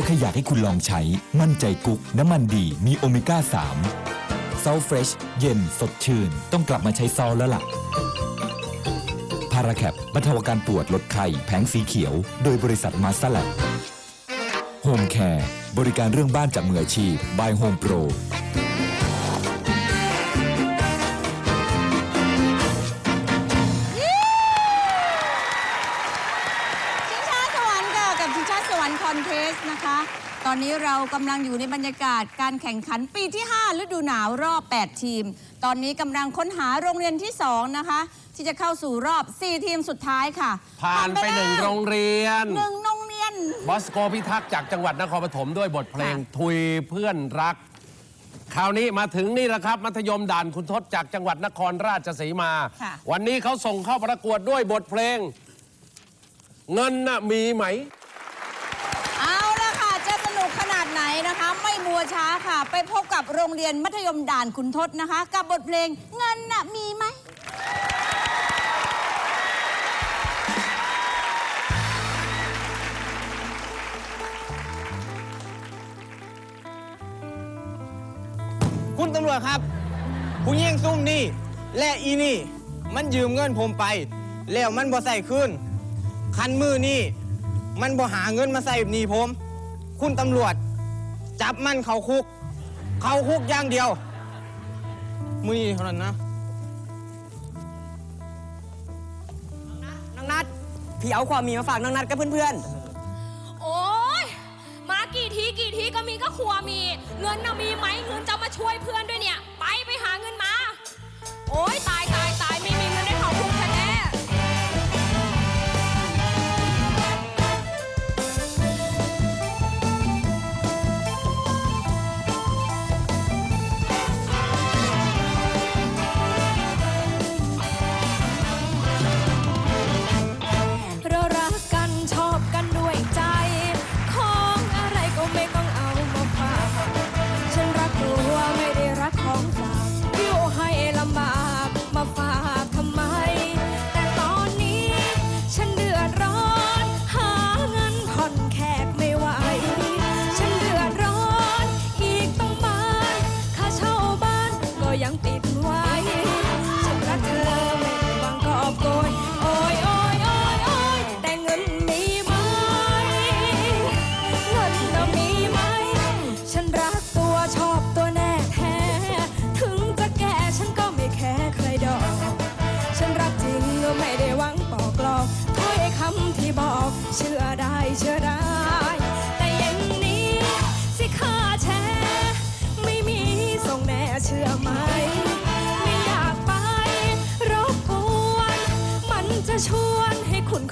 ก็แค่อยากให้คุณลองใช้ มั่นใจกุ๊ก น้ำมันดีมีโอเมก้า3เซาเฟรชเย็นสดชื่น ต้องกลับมาใช้ซอลแล้วล่ะ พาราแคปบรรเทาอาการปวดลดไข้แผงสีเขียว โดยบริษัทมาสแลบโฮมแคร์บริการเรื่องบ้านจากมืออาชีพบายโฮมโปร อนเทสนะคะ ตอนนี้เรากำลังอยู่ในบรรยากาศการแข่งขันปีที่ 5 ฤดูหนาวรอบ 8 ทีม ตอนนี้กำลังค้นหาโรงเรียนที่ 2 นะคะ ที่จะเข้าสู่รอบ 4 ทีมสุดท้ายค่ะผ่านไปหนึ่งโรงเรียน หนึ่งโรงเรียน บอสโกพิทักษ์จากจังหวัดนครปฐมด้วยบทเพลงค่ะทุยเพื่อนรัก คราวนี้มาถึงนี่แหละครับ มัธยมด่านคุณทศจากจังหวัดนครราชสีมา ค่ะ วันนี้เขาส่งเข้าประกวดด้วยบทเพลง เงินน่ะมีไหม เอาละค่ะ จะสนุกขนาดไหนนะคะ ไม่มัวช้า ค่ะ ไปพบกับโรงเรียนมัธยมด่านคุณทศนะคะ กับบทเพลงเงินน่ะมีไหมคุณตำรวจครับ ผู้ยิงซุ่มนี่ และอีนี่ มันยืมเงินผมไป แล้วมันบ่ใส่คืนคันมือนี่ มันบ่หาเงินมาใส่หนีผม คุณตำรวจ จับมันเข้าคุก เข้าคุกอย่างเดียว มือนี้เท่านั้นนะน้องนัดพี่เอาความมีมาฝากน้องนัดกับเพื่อนโอ้ยมากี่ทีกี่ทีก็มีก็ครัวมี เงินน่ะมีไหมเงินจะมาช่วยเพื่อนด้วยเนี่ย ไปไปหาเงินมา โอ้ยตายตายตาย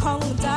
ข้องใจ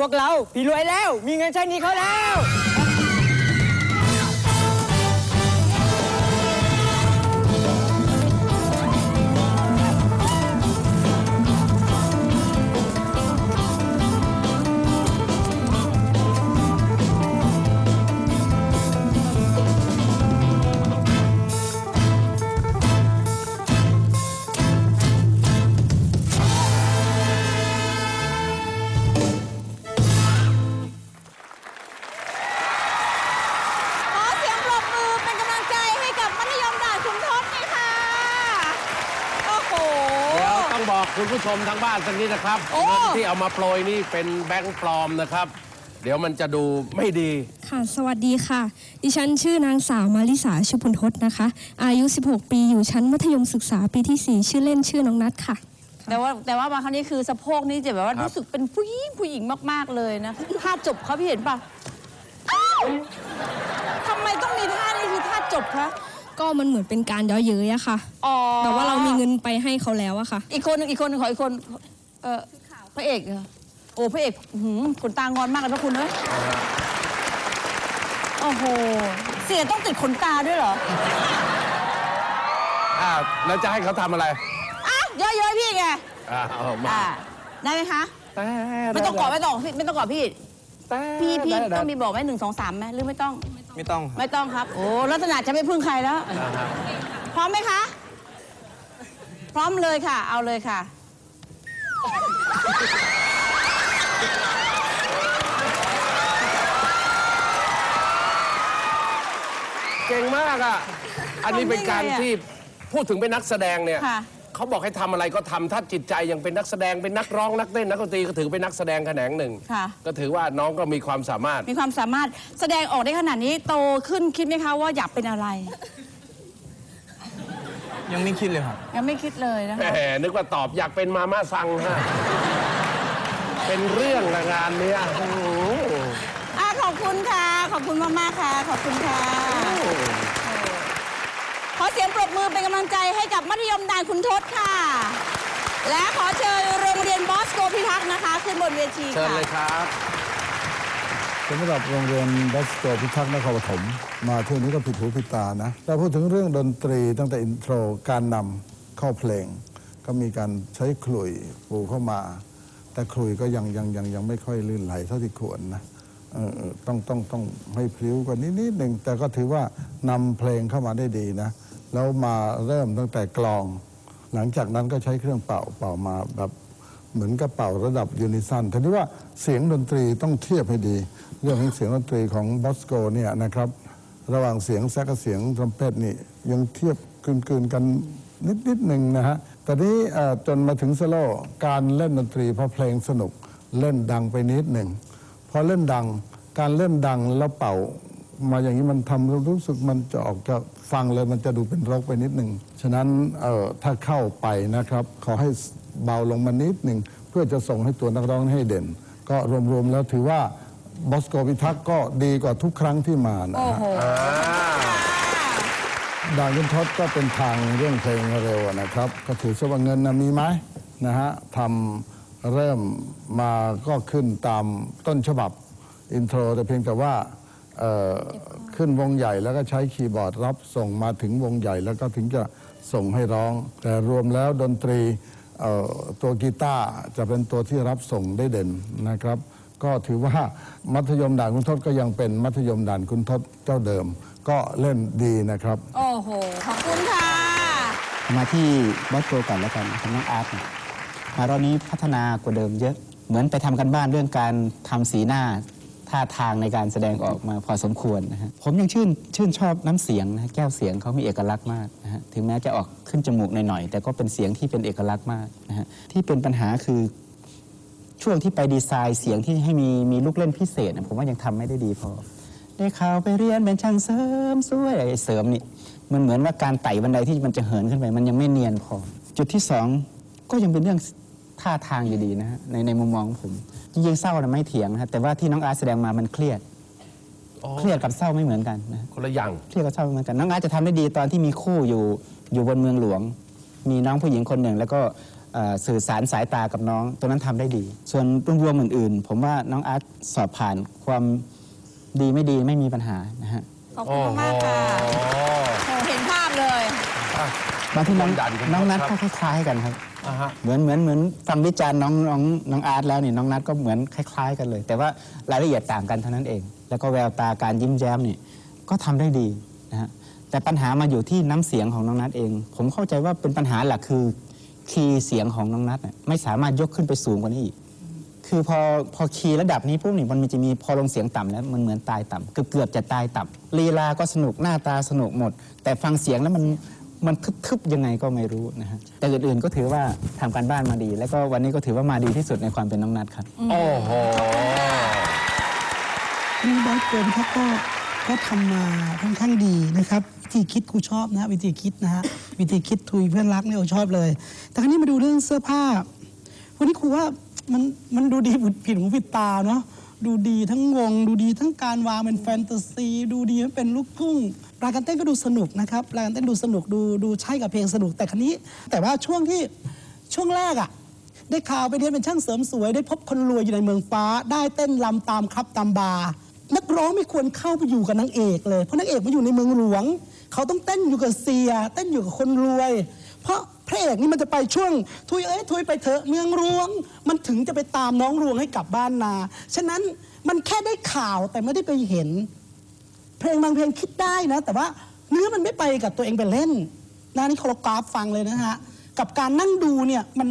พวกเรา พี่รวยแล้ว มีเงินใช้หนี้เขาแล้ว มทางบ้านสักนิดนะครับโอ้ เงินที่เอามาโปรยนี่เป็นแบงค์ปลอมนะครับ เดี๋ยวมันจะดูไม่ดี ค่ะ สวัสดีค่ะ ดิฉันชื่อนางสาวมาริสาชุพุนทศนะคะ อายุ 16 ปี อยู่ชั้นมัธยมศึกษาปีที่ 4 ชื่อเล่นชื่อน้องนัทค่ะ แต่ว่าแต่ว่ามาครั้งนี้คือสะโพกนี่จะแบบว่าครับรู้สึกเป็นผู้หญิงผู้หญิงมากๆเลยนะท่าจบเขาพี่เห็นป่ะอ้าวทำไมต้องมีท่านี้คือท่าจบคะ ก็มันเหมือนเป็นการเย้อเย้ยอะค่ะอ๋อแต่ว่าเรามีเงินไปให้เขาแล้วอะค่ะ อีกคนหนึ่งอีกคนหนึ่งขออีกคน เออพระเอกเหรอโอ้พระเอกหืมขนตางอนมากเลยพระคุณเอ้ยโอ้โห เสียต้องติดขนตาด้วยเหรอ อ้าวแล้วจะให้เขาทำอะไรอะเยอะๆพี่ไงอ่าเอามาอ่าได้ไหมคะไม่ต้องกอดไม่ต้องพี่ไม่ต้องกอดพี่พี่พี่ต้องมีบอกไหมหนึ่งสองสามไหมหรือไม่ต้อง ไม่ต้องครับไม่ต้องครับ โอ้ลักษณะจะไม่พึ่งใครแล้วพร้อมไหมคะ พร้อมเลยค่ะ เอาเลยค่ะ เก่งมากอะ อันนี้เป็นการทำได้ไงอะที่พูดถึงเป็นนักแสดงเนี่ย ค่ะ เขาบอกให้ทำอะไรก็ทำถ้าจิตใจยังเป็นนักแสดงเป็นนักร้องนักเต้นนักดนตรีก็ถือเป็นนักแสดงแขนงหนึ่ง ค่ะ ก็ถือว่าน้องก็มีความสามารถ มีความสามารถแสดงออกได้ขนาดนี้โตขึ้นคิดไหมคะว่าอยากเป็นอะไร ยังไม่คิดเลยครับ ยังไม่คิดเลยนะแหคะมนึกว่าตอบอยากเป็นมาม่าซังฮะ เป็นเรื่องละงานเนี้ยโอ้โห อะขอบคุณค่ะ ขอบคุณมาก ๆ ค่ะ ขอบคุณค่ะ ขอเสียงปรบมือเป็นกำลังใจให้กับมัธยมด่านคุณทศค่ะ และขอเชิญโรงเรียนบอสโกพิทักษ์นะคะ ขึ้นบนเวทีเชิญค่ะเลยครับ สำหรับโรงเรียนบัสโกพิทักษ์นครปฐมมาเที่ยวนี้ก็ผิดหูผิดตานะเราพูดถึงเรื่องดนตรีตั้งแต่อินโทรการนำเข้าเพลง ก็มีการใช้ขลุ่ยปูเข้ามา แต่ขลุ่ยก็ยังยังยังยังไม่ค่อยลื่นไหลเท่าที่ควรนะเออเออ ต้องต้องต้องให้พลิ้วกว่านี้นิดหนึ่งแต่ก็ถือว่านำเพลงเข้ามาได้ดีนะ แล้วมาเริ่มตั้งแต่กลอง หลังจากนั้นก็ใช้เครื่องเป่าเป่ามาแบบเหมือนกับเป่าระดับยูนิซันทีนี้ว่าเสียงดนตรีต้องเทียบให้ดี เรื่องของเสียงดนตรีของบอสโกเนี่ยนะครับ ระหว่างเสียงแซกกับเสียงทรัมเป็ตนี่ยังเทียบกลืนๆกันนิดนิดหนึ่งนะฮะต่นี้จนมาถึงสโลการเล่นดนตรีเพอเพลงสนุกเล่นดังไปนิดหนึ่ง พอเล่นดัง การเล่นดังแล้วเป่า มาอย่างนี้มันทำให้รู้สึกมันจะออกจะฟังเลยมันจะดูเป็นรกไปนิดหนึ่งฉะนั้นเอ่อถ้าเข้าไปนะครับ ขอให้เบาลงมานิดหนึ่งเพื่อจะส่งให้ตัวนักร้องให้เด่น ก็รวมๆแล้วถือว่าบอสโกพิทักษ์ก็ดีกว่าทุกครั้งที่มานะโอ้ฮะโหดาวยุนทศก็เป็นทางเรื่องเพลงเร็วนะครับ ก็ถือซะว่าเงินนะมีไหมนะฮะทำ เริ่มมาก็ขึ้นตามต้นฉบับอินโทร แต่เพียงแต่ว่าเอ่อขึ้นวงใหญ่แล้วก็ใช้คีย์บอร์ดรับส่งมาถึงวงใหญ่ แล้วก็ถึงจะส่งให้ร้อง แต่รวมแล้วดนตรีเอ่อตัวกีตาร์จะเป็นตัวที่รับส่งได้เด่นนะครับ ก็ถือว่ามัธยมด่านคุณทศก็ยังเป็นมัธยมด่านคุณทศเจ้าเดิม ก็เล่นดีนะครับ โอ้โห ขอบคุณค่ะ มาที่บอสโกก่อนแล้วกันของน้องอาร์ตเนี่ย มารอบนี้พัฒนากว่าเดิมเยอะเหมือนไปทำกันบ้านเรื่องการทำสีหน้าท่าทางในการแสดงออกมาพอสมควรนะฮะผมยังชื่นชื่นชอบน้ำเสียงนะแก้วเสียงเขามีเอกลักษณ์มากนะฮะถึงแม้จะออกขึ้นจมูกหน่อยๆแต่ก็เป็นเสียงที่เป็นเอกลักษณ์มากนะฮะที่เป็นปัญหาคือช่วงที่ไปดีไซน์เสียงที่ให้มีมีลูกเล่นพิเศษผมว่ายังทำไม่ได้ดีพอ ได้ข่าวไปเรียนเป็นช่างเสริมสวยไอ้เสริมนี่มันเหมือนว่าการไต่บันไดที่มันจะเหินขึ้นไป มันยังไม่เนียนพอ จุดที่สองก็ยังเป็นเรื่อง ท่าทางดีๆนะฮะในในมุมมองของผมจริงๆเศร้านะไม่เถียงนะฮะแต่ว่าที่น้องอาร์ตแสดงมามันเครียด อ๋อเครียดกับเศร้าไม่เหมือนกันนะ คนละอย่าง เครียดกับเศร้าไม่เหมือนกันน้องอาร์ตจะทำได้ดีตอนที่มีคู่อยู่อยู่บนเมืองหลวง มีน้องผู้หญิงคนหนึ่ง แล้วก็เอ่อสื่อสารสายตากับน้องตรงนั้นทำได้ดี ส่วนรวมๆอื่นๆ ผมว่าน้องอาร์ตสอบผ่านความดีไม่ดีไม่มีปัญหานะฮะขอบคุณมากๆค่ะโอ้เห็นภาพเลย บางที่น้องดันครับน้องนัทก็คล้ายๆกันครับอ่าฮะ เหมือนเหมือนเหมือนฟังวิจารณ์น้องน้องน้องอาร์ตแล้วนี่น้องนัทก็เหมือนคล้าย ๆ กันเลย แต่ว่ารายละเอียดต่างกันเท่านั้นเอง แล้วก็แววตาการยิ้มแย้มนี่ก็ทำได้ดีนะฮะแต่ปัญหามาอยู่ที่น้ำเสียงของน้องนัทเอง ผมเข้าใจว่าเป็นปัญหาหลักคือคีย์เสียงของน้องนัทไม่สามารถยกขึ้นไปสูงกว่านี้อีกคือพอพอคีย์ระดับนี้ปุ๊บนี่มันจะมีพอลงเสียงต่ำแล้วมันเหมือนตายต่ำเกือบเกือบจะตายต่ำลีลาก็สนุกหน้าตาสนุกหมด แต่ฟังเสียงแล้วมัน มันทึบๆยังไงก็ไม่รู้นะฮะแต่อื่นๆก็ถือว่าทำการบ้านมาดี แล้วก็วันนี้ก็ถือว่ามาดีที่สุดในความเป็นน้องนัทครับ โอ้โหนี่บอสโกมเขาก็ก็ทำมาค่อนข้างดีนะครับวิธีคิดครูชอบนะฮะวิธีคิดนะฮะวิธีคิดทุยเพื่อนรักเนี่ยครูชอบเลย แต่ครั้นี้มาดูเรื่องเสื้อผ้าวันนี้ครูว่ามันมันดูดีผิดหูผิดตาเนาะ ดูดีทั้งวง ดูดีทั้งการวางเป็นแฟนตาซี ดูดีเป็นลูกทุ่งรายการเต้นก็ดูสนุกนะครับรายการเต้นดูสนุกดูดูใช่กับเพลงสนุกแต่ครั้นี้ แต่ว่าช่วงที่ช่วงแรกอะได้ข่าวไปเรียนเป็นช่างเสริมสวย ได้พบคนรวยอยู่ในเมืองฟ้า ได้เต้นลำตามครับตามบาร์นักร้องไม่ควรเข้าไปอยู่กับนางเอกเลยเพราะนางเอกมาอยู่ในเมืองหลวง เขาต้องเต้นอยู่กับเสียเต้นอยู่กับคนรวย เพราะ ระเอกนี่มันจะไปช่วง ทุยเอ้ยทุยไปเถอะเมืองหลวง มันถึงจะไปตามน้องรวงให้กลับบ้านนา ฉะนั้นมันแค่ได้ข่าวแต่ไม่ได้ไปเห็น เพลงบางเพลงคิดได้นะ แต่ว่าเนื้อมันไม่ไปกับตัวเองไปเล่นนะนี่โคโรกราฟฟังเลยนะฮะกับการนั่งดูเนี่ยมัน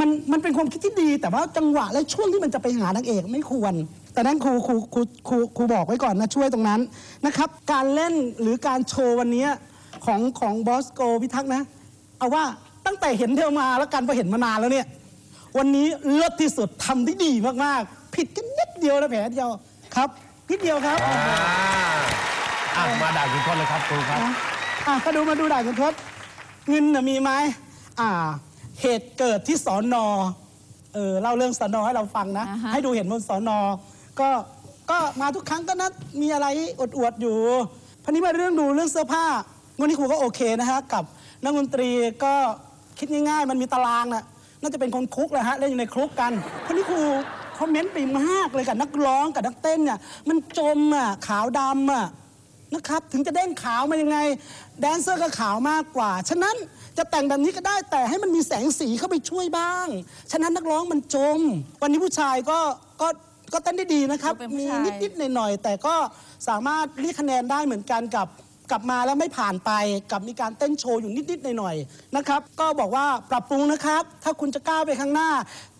มันมันเป็นความคิดที่ดี แต่ว่าจังหวะและช่วงที่มันจะไปหานางเอกไม่ควร แต่นั้นครูครูครูครูครูบอกไว้ก่อนนะช่วยตรงนั้นนะครับ การเล่นหรือการโชว์วันนี้ของของบอสโกพิทักษ์นะ เอาว่าตั้งแต่เห็นเธอมาแล้วกันพอเห็นมานานแล้วเนี่ย วันนี้เลิศที่สุดทำได้ดีมากๆ ผิดกันนิดเดียวนะแผลเดียวครับนิดเดียวครับอ่าอะมาด่าคุณทศเลยครับครูครับอะก็ดูมาดูด่านคุณทศเงินน่ะมีไหมอ่า เหตุเกิดที่สอนอเออเล่าเรื่องสอนอให้เราฟังนะอ่าฮะให้ดูเห็นบนสอนอก็ก็มาทุกครั้งก็นัดมีอะไรอดอวดๆอยู่พันนี้มาเรื่องดูเรื่องเสื้อผ้าวันนี้ครูก็โอเคนะฮะกับ นักดนตรีก็คิดง่ายๆ มันมีตารางน่ะน่าจะเป็นคนคุกแหละฮะเล่นอยู่ในคุกกันพันนี้ครูคอมเมนต์ไปมากเลยกับนักร้องกับนักเต้นเนี่ยมันจมอะขาวดำอะนะครับ ถึงจะเด้งขาวมายังไง แดนเซอร์ก็ขาวมากกว่า ฉะนั้นจะแต่งแบบนี้ก็ได้แต่ให้มันมีแสงสีเข้าไปช่วยบ้าง ฉะนั้นนักร้องมันจม วันนี้ผู้ชายก็ก็ก็เต้นได้ดีนะครับก็เป็นผู้มีชาย นิดๆหน่อยๆแต่ก็สามารถเรียกคะแนนได้เหมือนกันกับ กลับมาแล้วไม่ผ่านไปกับมีการเต้นโชว์อยู่นิดๆหน่อยๆนะครับ ก็บอกว่าปรับปรุงนะครับ ถ้าคุณจะก้าวไปข้างหน้า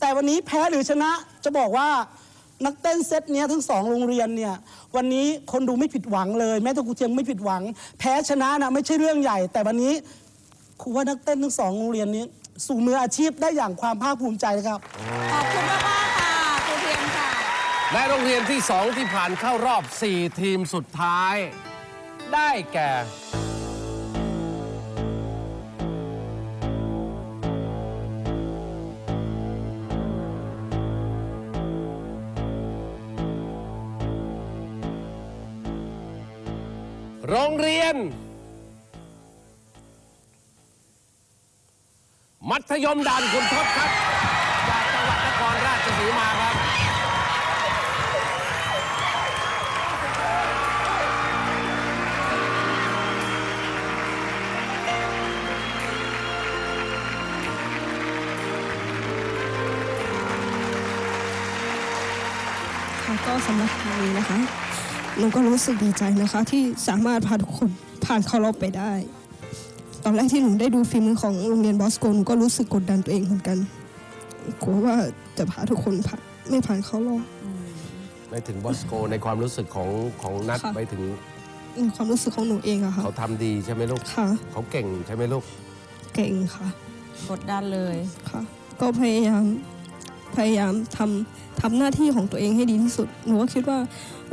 แต่วันนี้แพ้หรือชนะจะบอกว่านักเต้นเซตเนี้ยทั้งสองโรงเรียนเนี่ยวันนี้คนดูไม่ผิดหวังเลย แม้แต่ครูเทียมไม่ผิดหวัง แพ้ชนะนะไม่ใช่เรื่องใหญ่ แต่วันนี้ครูว่านักเต้นทั้งสองโรงเรียนนี้ สู่มืออาชีพได้อย่างความภาคภูมิใจนะครับขอบคุณมากๆค่ะครูเทียมค่ะ และโรงเรียนที่สองที่ผ่านเข้ารอบ 4 ทีมสุดท้าย ได้แก่ โรงเรียน มัธยมด่านคุณทศครับ สำหรับครั้งนี้นะคะหนูก็รู้สึกดีใจนะคะ ที่สามารถพาทุกคนผ่านเข้ารอบไปได้ ตอนแรกที่หนูได้ดูฟิล์มอของโรงเรียนบอสโกหนูก็รู้สึกกดดันตัวเองเหมือนกันกลัวว่าจะพาทุกคนผ่านไม่ผ่านเข้ารอบไม่ถึงบอสโกในความรู้สึกของของนัดค่ะไม่ถึงในความรู้สึกของหนูเองอะค่ะเขาทำดีใช่ไหมลูกค่ะ เขาเก่งใช่ไหมลูก เก่งค่ะ กดดันเลย ค่ะก็พยายาม พยายามทำทำหน้าที่ของตัวเองให้ดีที่สุด หนูก็คิดว่า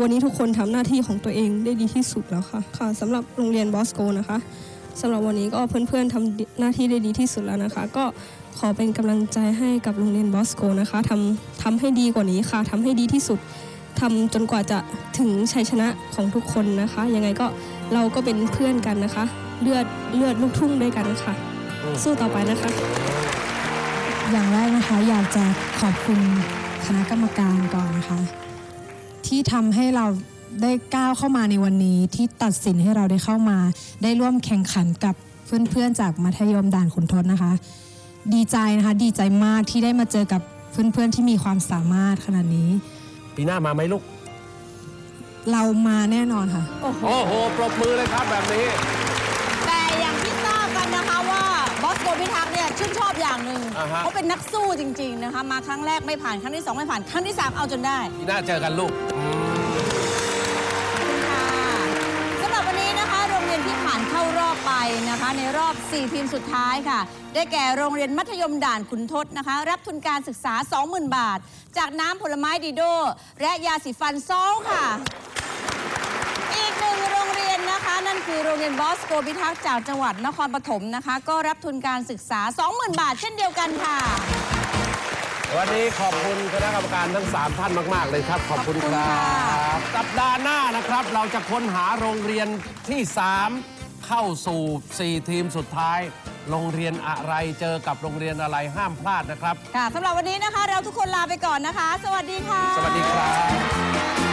วันนี้ทุกคนทำหน้าที่ของตัวเองได้ดีที่สุดแล้วค่ะ ค่ะสำหรับโรงเรียนบอสโกนะคะสำหรับวันนี้ก็เพื่อนๆทำหน้าที่ได้ดีที่สุดแล้วนะคะ ก็ขอเป็นกำลังใจให้กับโรงเรียนบอสโกนะคะทำทำให้ดีกว่านี้ค่ะทำให้ดีที่สุดทำจนกว่าจะถึงชัยชนะของทุกคนนะคะ ยังไงก็เราก็เป็นเพื่อนกันนะคะ เลือดเลือดลูกทุ่งด้วยกันค่ะ สู้ต่อไปนะคะ อย่างแรกนะคะอยากจะขอบคุณคณะกรรมการก่อนนะคะ ที่ทำให้เราได้ก้าวเข้ามาในวันนี้ที่ตัดสินให้เราได้เข้ามา ได้ร่วมแข่งขันกับเพื่อนๆจากมัธยมด่านขุนทดนะคะ ดีใจนะคะดีใจมากที่ได้มาเจอกับเพื่อนๆที่มีความสามารถขนาดนี้ ปีหน้ามาไหมลูก เรามาแน่นอนค่ะ โอ้โหปรบมือเลยครับแบบนี้ ชื่นชอบอย่างหนึ่งอ่าฮะ เขาเป็นนักสู้จริง ๆนะคะ มาครั้งแรกไม่ผ่านครั้งที่สองไม่ผ่านครั้งที่สามเอาจนได้ปีหน้าเจอกันลูก ค่ะสำหรับวันนี้นะคะ โรงเรียนที่ผ่านเข้ารอบไปนะคะ ในรอบ 4 ทีมสุดท้ายค่ะ ได้แก่โรงเรียนมัธยมด่านขุนทดนะคะ รับทุนการศึกษา 20,000 บาท จากน้ำผลไม้ดีโด และยาสีฟันซอลค่ะ อีกหนึ่งโรงเรียนนะคะ นั่นคือโรงเรียนบอสโกพิทักษ์จากจังหวัดนครปฐมนะคะ ก็รับทุนการศึกษา 20,000 บาทเช่นเดียวกันค่ะ วันนี้ขอบคุณคณะกรรมการทั้ง 3 ท่านมาก ๆ เลยครับ ขอบคุณขอบคุณครัค่ะ บ สัปดาห์หน้านะครับ เราจะค้นหาโรงเรียนที่ 3 เข้าสู่ 4 ทีมสุดท้าย โรงเรียนอะไรเจอกับโรงเรียนอะไรห้ามพลาดนะครับ ค่ะสำหรับวันนี้นะคะ เราทุกคนลาไปก่อนนะคะ สวัสดีค่ะ สวัสดีครับ